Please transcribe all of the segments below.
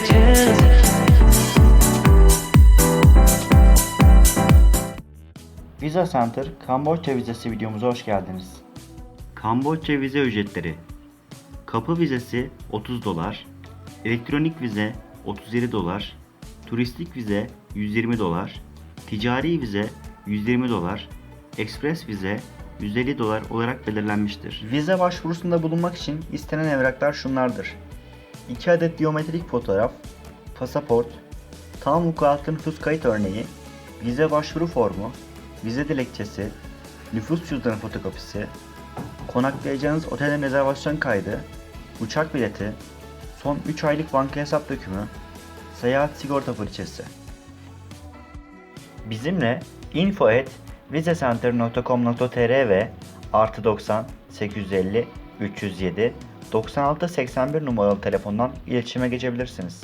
gideceğiz Visa Center Kamboçya vizesi videomuza hoş geldiniz. Kamboçya vize ücretleri Kapı vizesi 30 dolar, elektronik vize 37 dolar, turistik vize 120 dolar, ticari vize 120 dolar, ekspres vize 150 dolar olarak belirlenmiştir. Vize başvurusunda bulunmak için istenen evraklar şunlardır. 2 adet biyometrik fotoğraf, pasaport, tam vukuatlı nüfus kayıt örneği, vize başvuru formu, vize dilekçesi, nüfus cüzdanı fotokopisi, konaklayacağınız otelin rezervasyon kaydı, uçak bileti, son 3 aylık banka hesap dökümü, seyahat sigorta poliçesi. Bizimle info ve artı 90 850 307 9681 numaralı telefondan iletişime geçebilirsiniz.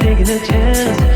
Taking a chance